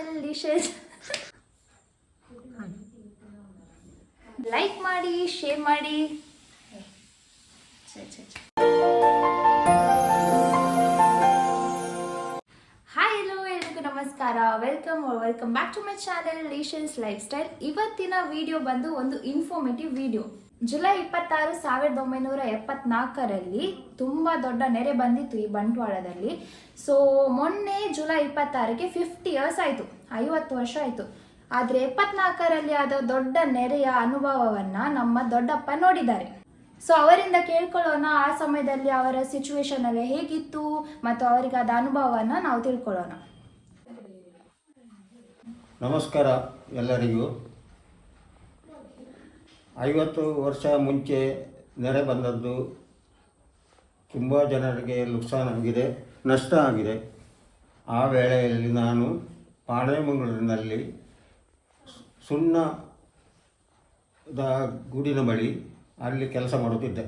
Channel dishes like ಮಾಡಿ share ಮಾಡಿ. ಸರಿ ಛೆ, ನಮಸ್ಕಾರ. Welcome welcome back to my channel ಲೇಷನ್ಸ್ lifestyle ಇವತ್ತಿನ ವಿಡಿಯೋ ಬಂದು ಒಂದು ಇನ್ಫಾರ್ಮೇಟಿವ್ ವಿಡಿಯೋ ಜುಲೈ ಇಪ್ಪತ್ತಾರು ಸಾವಿರದ ಒಂಬೈನೂರ ಎಪ್ಪತ್ನಾಲ್ಕರಲ್ಲಿ ತುಂಬ ದೊಡ್ಡ ನೆರೆ ಬಂದಿತ್ತು ಈ ಬಂಟ್ವಾಳದಲ್ಲಿ. ಸೊ ಮೊನ್ನೆ ಜುಲೈ ಇಪ್ಪತ್ತಾರಕ್ಕೆ ಫಿಫ್ಟಿ ಇಯರ್ಸ್ ಆಯಿತು. ಐವತ್ತು ವರ್ಷ ಆಯಿತು. ಆದರೆ ಎಪ್ಪತ್ನಾಲ್ಕರಲ್ಲಿ ಆದ ದೊಡ್ಡ ನೆರೆಯ ಅನುಭವವನ್ನು ನಮ್ಮ ದೊಡ್ಡಪ್ಪ ನೋಡಿದ್ದಾರೆ. ಸೊ ಅವರಿಂದ ಕೇಳ್ಕೊಳ್ಳೋಣ ಆ ಸಮಯದಲ್ಲಿ ಅವರ ಸಿಚುವೇಶನ್ ಎಲ್ಲ ಹೇಗಿತ್ತು ಮತ್ತು ಅವರಿಗಾದ ಅನುಭವವನ್ನು ನಾವು ತಿಳ್ಕೊಳ್ಳೋಣ. ನಮಸ್ಕಾರ ಎಲ್ಲರಿಗೂ. ಐವತ್ತು ವರ್ಷ ಮುಂಚೆ ನೆರೆ ಬಂದದ್ದು ತುಂಬ ಜನರಿಗೆ ನುಕ್ಸಾನಾಗಿದೆ ನಷ್ಟ ಆಗಿದೆ. ಆ ವೇಳೆಯಲ್ಲಿ ನಾನು ಪಾಣೆಮಂಗಳೂರಿನಲ್ಲಿ ಸುಣ್ಣದ ಗೂಡಿನ ಬಳಿ ಅಲ್ಲಿ ಕೆಲಸ ಮಾಡುತ್ತಿದ್ದೆ.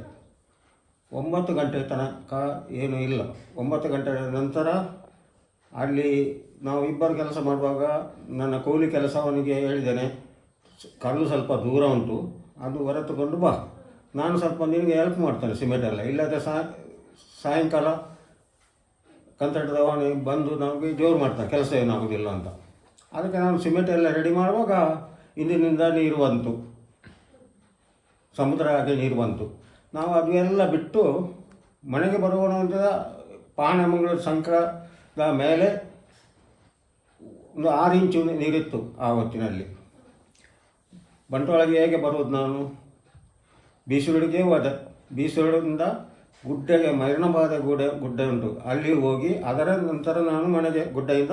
ಒಂಬತ್ತು ಗಂಟೆ ತನಕ ಏನೂ ಇಲ್ಲ. ಒಂಬತ್ತು ಗಂಟೆ ನಂತರ ಅಲ್ಲಿ ನಾವು ಇಬ್ಬರು ಕೆಲಸ ಮಾಡುವಾಗ ನನ್ನ ಕೂಲಿ ಕೆಲಸ ಅವನಿಗೆ ಹೇಳಿದ್ದೇನೆ. ಕಲ್ಲು ಸ್ವಲ್ಪ ದೂರ ಉಂಟು, ಅದು ಹೊರತುಕೊಂಡು ಬಾ. ನಾನು ಸ್ವಲ್ಪ ನಿನಗೆ ಹೆಲ್ಪ್ ಮಾಡ್ತೇನೆ ಸಿಮೆಂಟ್ ಎಲ್ಲ. ಇಲ್ಲದೆ ಸಾಯಂಕಾಲ ಕಂತಟದವನಿಗೆ ಬಂದು ನಮಗೆ ಜೋರು ಮಾಡ್ತಾನೆ, ಕೆಲಸ ಏನಾಗೋದಿಲ್ಲ ಅಂತ. ಅದಕ್ಕೆ ನಾನು ಸಿಮೆಂಟ್ ಎಲ್ಲ ರೆಡಿ ಮಾಡುವಾಗ ಇಂದಿನಿಂದ ನೀರು ಬಂತು. ಸಮುದ್ರ ಹಾಗೆ ನೀರು ಬಂತು. ನಾವು ಅದು ಎಲ್ಲ ಬಿಟ್ಟು ಮನೆಗೆ ಬರುವ ಅಂತ ಪಾಣಮಂಗಳೂರು ಸಂಕದ ಮೇಲೆ ಒಂದು ಆರು ಇಂಚು ನೀರಿತ್ತು ಆ ಹೊತ್ತಿನಲ್ಲಿ. ಬಂಟೊಳಗೆ ಹೇಗೆ ಬರೋದು ನಾನು? ಬೀಸುರುಡಿಗೆ ಹೋದೆ ಬೀಸುರುಡಿಂದ ಗುಡ್ಡೆಗೆ ಮೈರಣಬಾದ ಗುಡ್ಡ ಗುಡ್ಡ ಉಂಟು. ಅಲ್ಲಿ ಹೋಗಿ ಅದರ ನಂತರ ನಾನು ಮನೆಗೆ ಗುಡ್ಡೆಯಿಂದ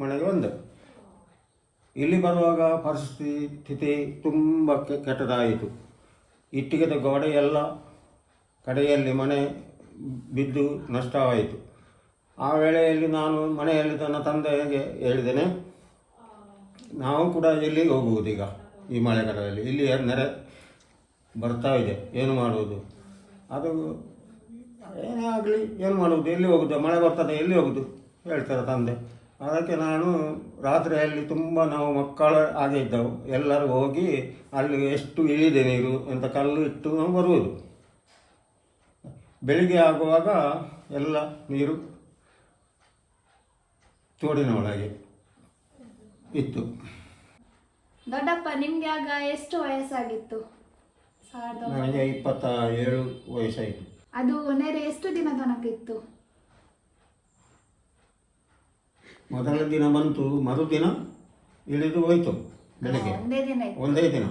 ಮನೆಗೆ ಬಂದೆ. ಇಲ್ಲಿ ಬರುವಾಗ ಪರಿಸ್ಥಿತಿ ತುಂಬ ಕೆಟ್ಟದಾಯಿತು. ಇಟ್ಟಿಗೆದ ಗೋಡೆ ಎಲ್ಲ ಕಡೆಯಲ್ಲಿ ಮನೆ ಬಿದ್ದು ನಷ್ಟವಾಯಿತು. ಆ ವೇಳೆಯಲ್ಲಿ ನಾನು ಮನೆಯಲ್ಲಿ ನನ್ನ ತಂದೆಗೆ ಹೇಳಿದ್ದೇನೆ ನಾವು ಕೂಡ ಎಲ್ಲಿಗೆ ಹೋಗುವುದು ಈಗ ಈ ಮಳೆಗಾಲದಲ್ಲಿ? ಇಲ್ಲಿ ನೆರೆ ಬರ್ತಾ ಇದೆ. ಏನು ಮಾಡುವುದು? ಅದು ಏನೇ ಆಗಲಿ, ಏನು ಮಾಡುವುದು? ಎಲ್ಲಿ ಹೋಗುದು? ಮಳೆ ಬರ್ತದೆ, ಎಲ್ಲಿ ಹೋಗುದು? ಹೇಳ್ತಾರೆ ತಂದೆ. ಅದಕ್ಕೆ ನಾನು ರಾತ್ರಿಯಲ್ಲಿ ತುಂಬ ನಾವು ಮಕ್ಕಳ ಹಾಗೆ ಇದ್ದವು. ಎಲ್ಲರೂ ಹೋಗಿ ಅಲ್ಲಿ ಎಷ್ಟು ಇಳಿದೆ ನೀರು ಅಂತ ಕಲ್ಲು ಇಟ್ಟು ನಾವು ಬರುವುದು. ಬೆಳಿಗ್ಗೆ ಆಗುವಾಗ ಎಲ್ಲ ನೀರು ತೋಡಿನ ಒಳಗೆ ಇತ್ತು. ದೊಡ್ಡಪ್ಪ ನಿಮ್ಗೆ ಆಗ ಎಷ್ಟು ವಯಸ್ಸಾಗಿತ್ತು? ಸಾವಿರದ ಒಂಬೈ- ನನಗೆ ಇಪ್ಪತ್ತ ಏಳು ವಯಸ್ಸಾಯಿತು. ಅದು ನೆರೆ ಎಷ್ಟು ದಿನ ತನಕ ಇತ್ತು ಮೊದಲ ದಿನ ಬಂತು ಮರುದಿನ ಇಳಿದು ಹೋಯಿತು ಬೆಳಗ್ಗೆ. ಒಂದೇ ದಿನ ಇತ್ತು. ಒಂದೇ ದಿನ.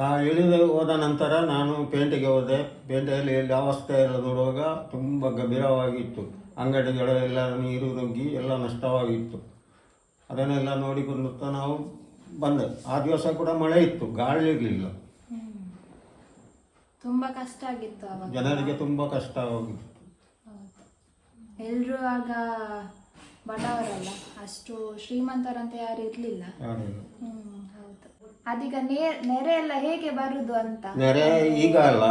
ಆ ಇಳಿದು ಹೋದ ನಂತರ ನಾನು ಪೇಂಟಿಗೆ ಹೋದೆ. ಪೇಂಟೆಯಲ್ಲಿ ಎಲ್ಲ ಅವಸ್ಥೆ ಇರೋದು ನೋಡುವಾಗ ತುಂಬ ಗಂಭೀರವಾಗಿತ್ತು. ಅಂಗಡಿಗಳೆಲ್ಲ ನೀರು ನುಗ್ಗಿ ಎಲ್ಲ ನಷ್ಟವಾಗಿತ್ತು. ಅದನ್ನೆಲ್ಲ ನೋಡಿಕೊಂಡು ನಾವು ಬಂದೆ. ಆ ದಿವಸ ಕೂಡ ಮಳೆ ಇತ್ತು ಗಾಳಿ ಇರಲಿಲ್ಲ. ತುಂಬಾ ಕಷ್ಟ ಆಗಿತ್ತು ಜನರಿಗೆ ತುಂಬಾ ಕಷ್ಟವಾಗಿತ್ತು ಎಲ್ಲರೂ ಆಗ ಬಡವರಲ್ಲ ಅಷ್ಟು ಶ್ರೀಮಂತರಂತ ಯಾರು ಇರ್ಲಿಲ್ಲ. ಹೌದು. ಅದೀಗ ನೆರೆ ಎಲ್ಲ ಹೇಗೆ ಬರುದು ಅಂತ? ನೆರೆ ಈಗ ಅಲ್ಲ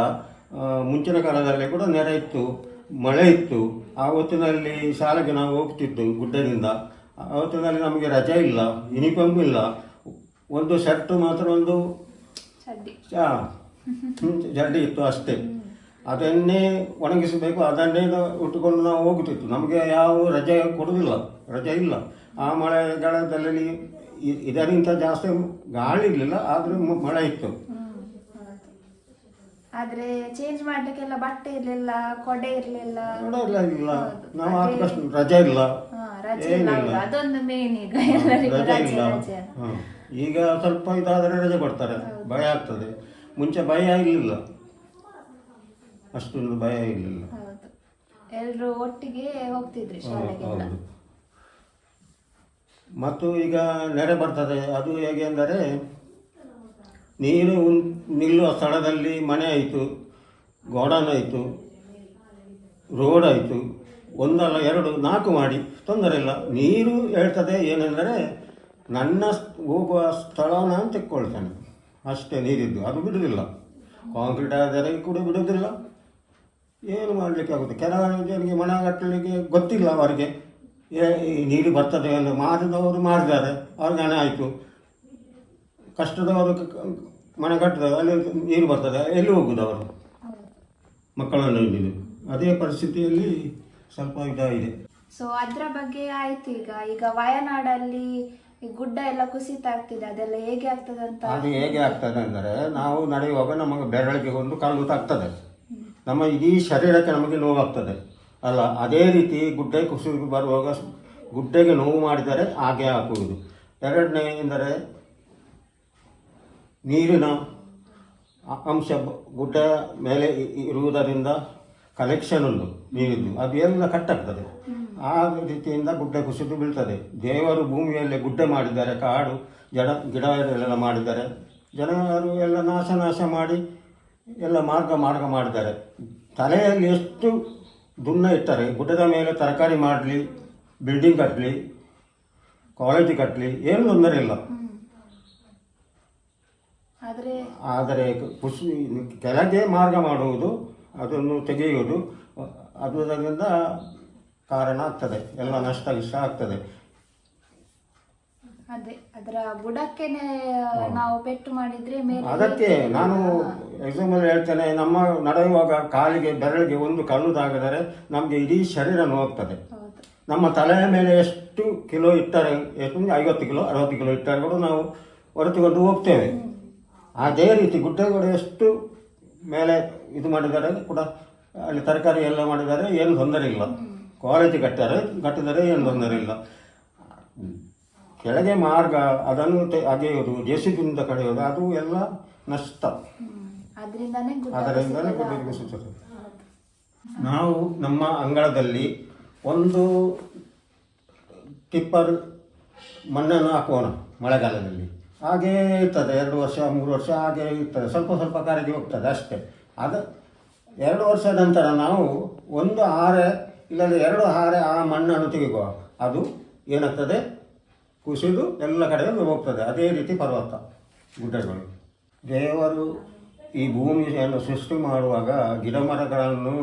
ಮುಂಚಿನ ಕಾಲದಲ್ಲಿ ಕೂಡ ನೆರೆ ಇತ್ತು. ಮಳೆ ಇತ್ತು ಆ ಹೊತ್ತಿನಲ್ಲಿ ಶಾಲೆಗೆ ನಾವು ಹೋಗ್ತಿದ್ದು ಗುಡ್ಡದಿಂದ. ಆ ಹೊತ್ತಿನಲ್ಲಿ ನಮಗೆ ರಜೆ ಇಲ್ಲ ಯೂನಿಫಾರ್ಮ್ ಇಲ್ಲ. ಒಂದು ಶರ್ಟ್ ಮಾತ್ರ ಒಂದು ಚಡ್ಡಿ. ಜಡ್ಡಿ ಇತ್ತು ಅಷ್ಟೇ. ಅದನ್ನೇ ಒಣಗಿಸಬೇಕು ಅದನ್ನೇ ಉಟ್ಟುಕೊಂಡು ನಾವು ಹೋಗುತ್ತಿತ್ತು ನಮಗೆ ಯಾವ ರಜೆ ಕೊಡುವುದಿಲ್ಲ ರಜೆ ಇಲ್ಲ. ಆ ಮಳೆಗಾಲದಲ್ಲಿ ಇದರಿಂದ ಜಾಸ್ತಿ ಗಾಳಿ ಇರಲಿಲ್ಲ ಆದರೂ ಮಳೆ ಇತ್ತು. ಆದ್ರೆ ಚೇಂಜ್ ಮಾಡ್ಲಿಕ್ಕೆಲ್ಲ ಬಟ್ಟೆ ಇರ್ಲಿಲ್ಲ ಕೊಡೆ ಇರ್ಲಿಲ್ಲ. ನೋಡಲ್ಲ ಇಲ್ಲ. ನಾವು ರಜೆ ಇಲ್ಲ. ಹಾ, ರಜೆ ಇಲ್ಲ. ಏನಿಲ್ಲ. ಹೌದು. ಅದೊಂದು ಮೇನ್ ಈಗ ಎಲ್ಲರಿಗೂ ರಜೆ ರಜೆ ಇಲ್ಲ. ರಜೆ ಹ. ಈಗ ಸ್ವಲ್ಪ ಇದಾದರೆ ರಜೆ ಕೊಡ್ತಾರೆ. ಭಯ ಆಗ್ತದೆ. ಮುಂಚೆ ಭಯ ಇರಲಿಲ್ಲ. ಅಷ್ಟೊಂದು ಭಯ ಇರಲಿಲ್ಲ. ಎಲ್ಲರೂ ಎಲ್ರು ಒಟ್ಟಿಗೆ ಹೋಗ್ತಿದ್ರಿ ಶಾಲೆಗೆಲ್ಲ ಹೌದು. ಮತ್ತು ಈಗ ನೆರೆ ಬರ್ತದೆ. ಅದು ಹೇಗೆ ಅಂದರೆ ನೀರು ಉನ್- ನಿಲ್ಲುವ ಸ್ಥಳದಲ್ಲಿ ಮನೆ ಆಯಿತು ಗೋಡನ್ ಆಯಿತು, ರೋಡ್ ಆಯಿತು, ಒಂದಲ್ಲ ಎರಡು, ನಾಲ್ಕು ಮಾಡಿ, ತೊಂದರೆ ಇಲ್ಲ. ನೀರು ಹೇಳ್ತದೆ ಏನೆಂದರೆ, ನನ್ನ ಹೋಗುವ ಸ್ಥಳ ನಾನು ತೆಕ್ಕೊಳ್ತೇನೆ. ಅಷ್ಟೇ ನೀರಿದ್ದು, ಅದು ಬಿಡುವುದಿಲ್ಲ. ಕಾಂಕ್ರೀಟ್ ಆದರೆ ಕೂಡ ಬಿಡುವುದಿಲ್ಲ. ಏನು ಮಾಡಲಿಕ್ಕೆ ಆಗುತ್ತೆ? ಕೆಲವು ಜನರಿಗೆ ಮನೆ ಕಟ್ಟಲಿಕ್ಕೆ ಗೊತ್ತಿಲ್ಲ ಅವರಿಗೆ. ಏ- ನೀರು ಬರ್ತದೆ ಎಂದು ಮಾಡಿದವರು ಮಾಡಿದ್ದಾರೆ ಅವ್ರಿಗೆ ಹಣ ಆಯಿತು. ಕಷ್ಟದವರು ಮನೆ ಕಟ್ಟಿದವರು ಅಲ್ಲಿ ನೀರು ಬರ್ತದೆ ಎಲ್ಲಿ ಹೋಗುದು ಅವರು? ಮಕ್ಕಳನ್ನು ಹಿಡಿದು. ಅದೇ ಪರಿಸ್ಥಿತಿಯಲ್ಲಿ ಸ್ವಲ್ಪ ಇದಾಗಿದೆ. ಸೊ ಅದರ ಬಗ್ಗೆ ಆಯ್ತು ಈಗ. ಈಗ ವಯನಾಡಲ್ಲಿ ಈ ಗುಡ್ಡ ಎಲ್ಲ ಕುಸಿತ ಆಗ್ತಿದೆ. ಅದೆಲ್ಲ ಹೇಗೆ ಆಗ್ತದೆ ಅಂತ? ಅದು ಹೇಗೆ ಆಗ್ತದೆ ಅಂದರೆ ನಾವು ನಡೆಯುವಾಗ ನಮಗೆ ಬೆರಳಿಗೆ ಒಂದು ಕಾಲು ತಾಗ್ತದೆ. ನಮ್ಮ ಇಡೀ ಶರೀರಕ್ಕೆ ನಮಗೆ ನೋವಾಗ್ತದೆ. ಅಲ್ಲ ಅದೇ ರೀತಿ ಗುಡ್ಡೆ ಕುಸಿದು ಬರುವಾಗ ಗುಡ್ಡೆಗೆ ನೋವು ಮಾಡಿದರೆ ಹಾಗೆ ಹಾಕುವುದು ಎರಡನೇ ಎಂದರೆ ನೀರಿನ ಅಂಶ ಗುಡ್ಡ ಮೇಲೆ ಇರುವುದರಿಂದ ಕಲೆಕ್ಷನ್ ಉಂಟು ನೀರಿದ್ದು. ಎಲ್ಲ ಕಟ್ಟಾಗ್ತದೆ ಆ ರೀತಿಯಿಂದ ಗುಡ್ಡ ಕುಸಿದು ಬೀಳ್ತದೆ. ದೇವರು ಭೂಮಿಯಲ್ಲಿ ಗುಡ್ಡ ಮಾಡಿದ್ದಾರೆ, ಕಾಡು, ಜಡ ಗಿಡ ಎಲ್ಲ ಮಾಡಿದ್ದಾರೆ. ಜನರು ಎಲ್ಲ ನಾಶ ನಾಶ ಮಾಡಿ ಎಲ್ಲ ಮಾರ್ಗ ಮಾರ್ಗ ಮಾಡಿದ್ದಾರೆ. ತಲೆಯಲ್ಲಿ ಎಷ್ಟು ದುನ್ನ ಇಟ್ಟರೆ, ಗುಡ್ಡದ ಮೇಲೆ ತರಕಾರಿ ಮಾಡಲಿ ಬಿಲ್ಡಿಂಗ್ ಕಟ್ಟಲಿ ಕಾಲೇಜ್ ಕಟ್ಟಲಿ ಏನು ತೊಂದರೆ ಇಲ್ಲ. ಆದ್ರೆ ಕೃಷಿ ಕೆಳಗೆ ಮಾರ್ಗ ಮಾಡುವುದು ಅದನ್ನು ತೆಗೆಯುವುದು ಅದರಿಂದ ಕಾರಣ ಆಗ್ತದೆ. ಎಲ್ಲ ನಷ್ಟ ಇಷ್ಟ ಆಗ್ತದೆ. ಅದೇ ಅದರ ಬುಡಕ್ಕೆನೆ ನಾವು ಪೆಟ್ಟು ಮಾಡಿದ್ರೆ ಮೇಲೆ ಅದಕ್ಕೆ ನಾನು ಎಕ್ಸಾಂಪಲ್ ಹೇಳ್ತೇನೆ ನಮ್ಮ ನಡೆಯುವಾಗ ಕಾಲಿಗೆ ಬೆರಳಿಗೆ ಒಂದು ಕಲ್ಲು ತಾಗಿದರೆ ನಮಗೆ ಇಡೀ ಶರೀರ ನೋವಾಗ್ತದೆ ನಮ್ಮ ತಲೆಯ ಮೇಲೆ ಎಷ್ಟು ಕಿಲೋ ಇಟ್ಟರೆ ಎಷ್ಟು ಐವತ್ತು ಕಿಲೋ ಅರವತ್ತು ಕಿಲೋ ಇಟ್ಟರೆ ಕೂಡ ನಾವು ಹೊರತುಕೊಂಡು ಹೋಗ್ತೇವೆ. ಅದೇ ರೀತಿ ಗುಡ್ಡೆಗಳು ಎಷ್ಟು ಮೇಲೆ ಇದು ಮಾಡಿದ್ದಾರೆ ಕೂಡ ಅಲ್ಲಿ ತರಕಾರಿ ಎಲ್ಲ ಮಾಡಿದ್ದಾರೆ ಏನು ತೊಂದರೆ ಇಲ್ಲ. ಕ್ವಾಲಿಟಿ ಕಟ್ಟಾರೆ ಕಟ್ಟಿದರೆ ಏನು ತೊಂದರೆ ಇಲ್ಲ. ಕೆಳಗೆ ಮಾರ್ಗ ಅದನ್ನು ಅಗೆಯೋದು ಜೆ ಸಿ ಬಿಯಿಂದ ಕಡೆಯೋದು ಅದು ಎಲ್ಲ ನಷ್ಟ. ಅದರಿಂದ ಅದರಿಂದಲೇ ಗುಡ್ಡೆ ನಾವು ನಮ್ಮ ಅಂಗಳದಲ್ಲಿ ಒಂದು ಟಿಪ್ಪರ್ ಮಣ್ಣನ್ನು ಹಾಕೋಣ ಮಳೆಗಾಲದಲ್ಲಿ. ಹಾಗೇ ಇರ್ತದೆ, ಎರಡು ವರ್ಷ, ಮೂರು ವರ್ಷ ಹಾಗೇ ಇರ್ತದೆ, ಸ್ವಲ್ಪ ಸ್ವಲ್ಪ ಕರಗಿ ಹೋಗ್ತದೆ ಅಷ್ಟೇ. ಅದು ಎರಡು ವರ್ಷ ನಂತರ ನಾವು ಒಂದು ಹಾರೆ ಇಲ್ಲದೆ ಎರಡು ಹಾರೆ ಆ ಮಣ್ಣನ್ನು ತೆಗೆಯುವ. ಅದು ಏನಾಗ್ತದೆ? ಕುಸಿದು ಎಲ್ಲ ಕಡೆಗೆ ಹೋಗ್ತದೆ. ಅದೇ ರೀತಿ ಪರ್ವತ, ಗುಡ್ಡಗಳು. ದೇವರು ಈ ಭೂಮಿಯನ್ನು ಸೃಷ್ಟಿ ಮಾಡುವಾಗ ಗಿಡ ಮರಗಳನ್ನು,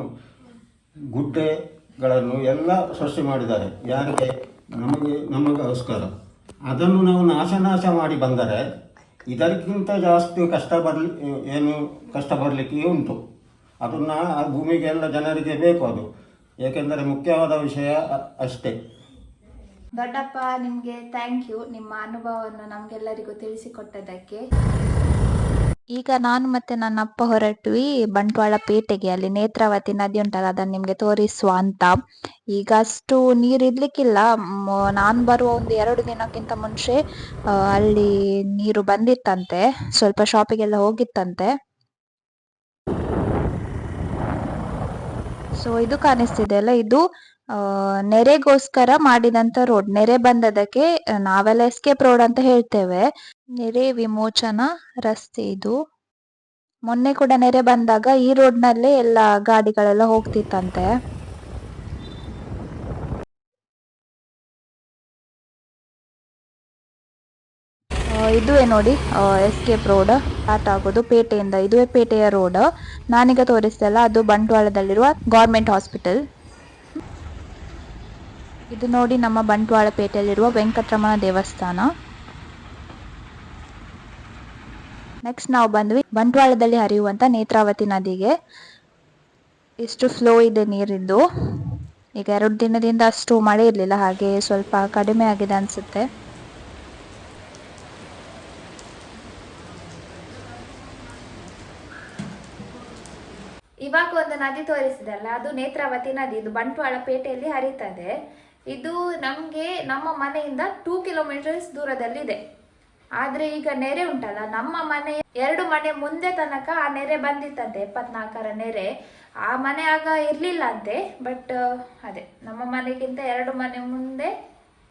ಗುಡ್ಡೆಗಳನ್ನು ಎಲ್ಲ ಸೃಷ್ಟಿ ಮಾಡಿದ್ದಾರೆ. ಯಾರಿಗೆ? ನಮಗೆ, ನಮಗೋಸ್ಕರ. ಅದನ್ನು ನಾವು ನಾಶ ನಾಶ ಮಾಡಿ ಬಂದರೆ ಇದಕ್ಕಿಂತ ಜಾಸ್ತಿ ಕಷ್ಟ ಬರಲಿ, ಏನು ಕಷ್ಟ ಬರಲಿಕ್ಕೆ ಉಂಟು. ಅದನ್ನು ಆ ಭೂಮಿಗೆ ಎಲ್ಲ ಜನರಿಗೆ ಬೇಕು ಅದು. ಏಕೆಂದರೆ ಮುಖ್ಯವಾದ ವಿಷಯ ಅಷ್ಟೇ. ದೊಡ್ಡಪ್ಪ, ನಿಮಗೆ ಥ್ಯಾಂಕ್ ಯು ನಿಮ್ಮ ಅನುಭವವನ್ನು ನಮಗೆಲ್ಲರಿಗೂ ತಿಳಿಸಿಕೊಟ್ಟದಕ್ಕೆ ಈಗ ನಾನು ಮತ್ತೆ ನನ್ನ ಅಪ್ಪ ಹೊರಟ್ವಿ ಬಂಟ್ವಾಳ ಪೇಟೆಗೆ. ಅಲ್ಲಿ ನೇತ್ರಾವತಿ ನದಿ ಉಂಟಲ್ಲ, ಅದನ್ನ ನಿಮ್ಗೆ ತೋರಿಸುವ ಅಂತ. ಈಗ ಅಷ್ಟು ನೀರು ಇರ್ಲಿಕ್ಕಿಲ್ಲ. ನಾನು ಬರುವ ಒಂದು ಎರಡು ದಿನಕ್ಕಿಂತ ಮುಂಚೆ ಅಲ್ಲಿ ನೀರು ಬಂದಿತ್ತಂತೆ. ಸ್ವಲ್ಪ ಶಾಪಿಗೆಲ್ಲ ಹೋಗಿತ್ತಂತೆ. ಸೊ ಇದು ಕಾಣಿಸ್ತಿದೆ ಅಲ್ಲ, ಇದು ನೆರೆಗೋಸ್ಕರ ಮಾಡಿದಂತ ರೋಡ್ ನೆರೆ ಬಂದದಕ್ಕೆ ನಾವೆಲ್ಲ ಎಸ್ಕೇಪ್ ರೋಡ್ ಅಂತ ಹೇಳ್ತೇವೆ. ನೆರೆ ವಿಮೋಚನಾ ರಸ್ತೆ ಇದು. ಮೊನ್ನೆ ಕೂಡ ನೆರೆ ಬಂದಾಗ ಈ ರೋಡ್ನಲ್ಲೇ ಎಲ್ಲ ಗಾಡಿಗಳೆಲ್ಲ ಹೋಗ್ತಿತ್ತಂತೆ. ಇದುವೇ ನೋಡಿ ಎಸ್ಕೇಪ್ ರೋಡ್ ಸ್ಟಾರ್ಟ್ ಆಗೋದು ಪೇಟೆಯಿಂದ, ಇದುವೇ ಪೇಟೆಯ ರೋಡ್ ನಾನೀಗ ತೋರಿಸ್ತಲ್ಲ ಅದು ಬಂಟ್ವಾಳದಲ್ಲಿರುವ ಗೌರ್ಮೆಂಟ್ ಹಾಸ್ಪಿಟಲ್ ಇದು ನೋಡಿ ನಮ್ಮ ಬಂಟ್ವಾಳಪೇಟೆಯಲ್ಲಿರುವ ವೆಂಕಟರಮಣ ದೇವಸ್ಥಾನ. ನೆಕ್ಸ್ಟ್ ನಾವು ಬಂದ್ವಿ ಬಂಟ್ವಾಳದಲ್ಲಿ ಹರಿಯುವಂತ ನೇತ್ರಾವತಿ ನದಿಗೆ. ಇಷ್ಟು ಫ್ಲೋ ಇದೆ ನೀರಿದ್ದು ಈಗ ಎರಡು ದಿನದಿಂದ ಅಷ್ಟು ಮಳೆ ಇರಲಿಲ್ಲ, ಹಾಗೆ ಸ್ವಲ್ಪ ಕಡಿಮೆ ಆಗಿದೆ ಅನ್ಸುತ್ತೆ. ಇವಾಗ ಒಂದು ನದಿ ತೋರಿಸಿದಲ್ಲ, ಅದು ನೇತ್ರಾವತಿ ನದಿ, ಇದು ಬಂಟ್ವಾಳ ಪೇಟೆಯಲ್ಲಿ ಹರಿತದೆ. ಇದು ನಮಗೆ ನಮ್ಮ ಮನೆಯಿಂದ ಟೂ ಕಿಲೋಮೀಟರ್ಸ್ ದೂರದಲ್ಲಿದೆ. ಆದರೆ ಈಗ ನೆರೆ ಉಂಟಲ್ಲ, ನಮ್ಮ ಮನೆ ಎರಡು ಮನೆ ಮುಂದೆ ತನಕ ಆ ನೆರೆ ಬಂದಿತ್ತಂತೆ, ಎಪ್ಪತ್ನಾಲ್ಕರ ನೆರೆ. ಆ ಮನೆ ಆಗ ಇರಲಿಲ್ಲ ಅಂತೆ ಬಟ್ ಅದೇ, ನಮ್ಮ ಮನೆಗಿಂತ ಎರಡು ಮನೆ ಮುಂದೆ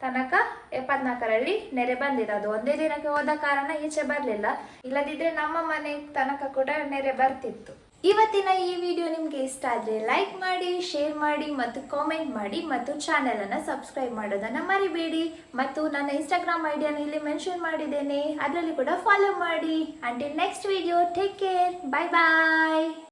ತನಕ ಎಪ್ಪತ್ನಾಲ್ಕರಲ್ಲಿ ನೆರೆ ಬಂದಿದೆ. ಅದು ಒಂದೇ ದಿನಕ್ಕೆ ಹೋದ ಕಾರಣ ಈಚೆ ಬರಲಿಲ್ಲ. ಇಲ್ಲದಿದ್ರೆ ನಮ್ಮ ಮನೆ ತನಕ ಕೂಡ ನೆರೆ ಬರ್ತಿತ್ತು. ಇವತ್ತಿನ ಈ ವಿಡಿಯೋ ನಿಮಗೆ ಇಷ್ಟ ಆದರೆ ಲೈಕ್ ಮಾಡಿ ಶೇರ್ ಮಾಡಿ ಮತ್ತು ಕಾಮೆಂಟ್ ಮಾಡಿ ಮತ್ತು ಚಾನೆಲನ್ನು ಸಬ್ಸ್ಕ್ರೈಬ್ ಮಾಡೋದನ್ನು ಮರಿಬೇಡಿ. ಮತ್ತು ನನ್ನ ಇನ್ಸ್ಟಾಗ್ರಾಮ್ ಐಡಿಯನ್ನು ಇಲ್ಲಿ ಮೆನ್ಷನ್ ಮಾಡಿದ್ದೇನೆ. ಅದರಲ್ಲಿ ಕೂಡ ಫಾಲೋ ಮಾಡಿ. Until next video take care bye bye